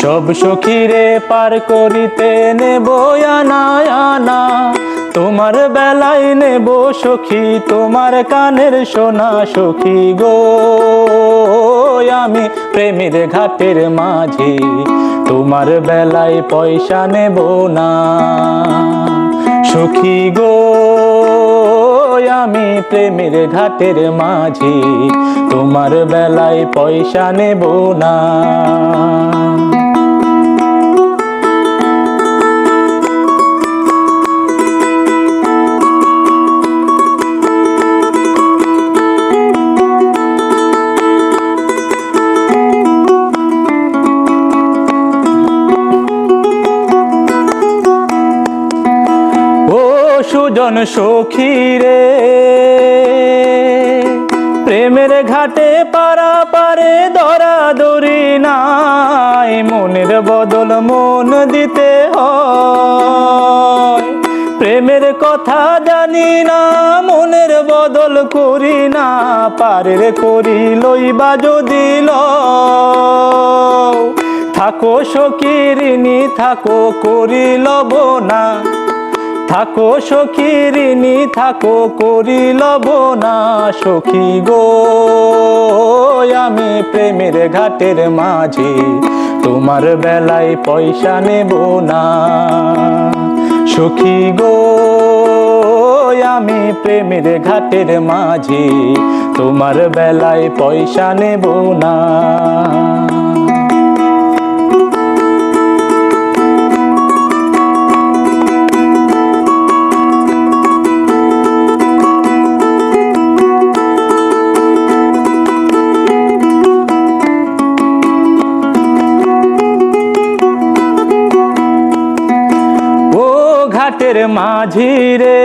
সব সখীরে পার করিতে নেব আনা আনা। তোমার বেলায় নেব সখী, তোমার কানের সোনা সখী গো। আমি প্রেমের ঘাটের মাঝে, তোমার বেলায় পয়সা নেব না। সখী গো, আমি প্রেমের ঘাটের মাঝে, তোমার বেলায় পয়সা নেব না। সুজন সখী রে। প্রেমের ঘাটে পারা পারে দরা দরি নাই। মনের বদল মন দিতে হয়। প্রেমের কথা জানি না, মনের বদল করি না। পারের করি লইবা যদি লও। থাকো সকিরিনী থাকো করি লব না থাকো সখিরিনী থাকো করি লব না সখী গো। আমি প্রেমের ঘাটের মাঝে, তোমার বেলায় পয়সা নেব না সখী গো। আমি প্রেমের ঘাটের মাঝে, তোমার বেলায় পয়সা নেব না ঘাটের মাঝি রে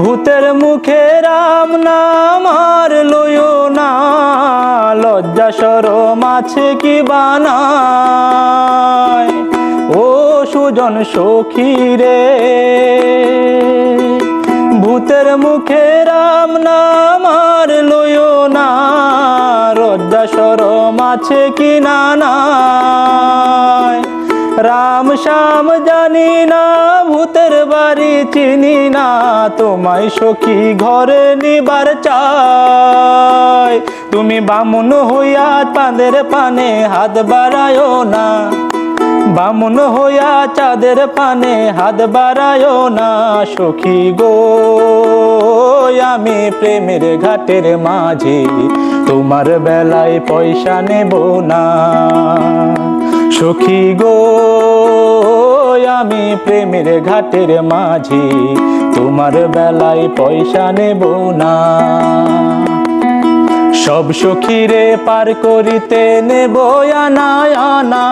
ভূতের মুখে রাম নাম আর লইও না। লজ্জা সরম আছে কি বানায় ও সুজন সখী রে, ভূতের মুখে রাম নাম আর লইও না। লজ্জা সরম আছে কি শ্যাম জানি না, ভূতের বাড়ি চিনি না। তোমায় সখী ঘরে নিবার চাই। তুমি বামুন হইয়া চাঁদের পানে হাত বাড়ায় না। বামুন হইয়া চাঁদের পানে হাত বাড়ায় না। সখী গো, আমি প্রেমের ঘাটের মাঝে। তোমার বেলায় পয়সা নেব না। সখী গো আমি প্রেমের ঘাটের মাঝে, তোমার বেলায় পয়সা নেব না। সব সখীরে পার করিতে নেব আনা আনা,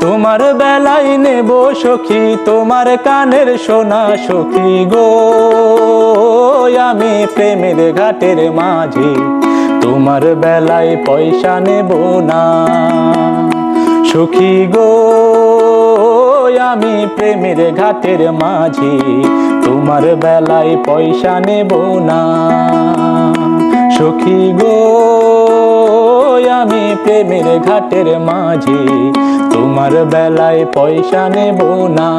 তোমার বেলায় নেব সখী, তোমার কানের সোনা সখী গো। আমি প্রেমের ঘাটের মাঝে, তোমার বেলায় পয়সা নেব না। সখী গো। আমি প্রেমের ঘাটের মাঝে। তোমার বেলায় পয়সা নেব না। সখী গো আমি প্রেমের ঘাটের মাঝে। তোমার বেলায় পয়সা নেব না।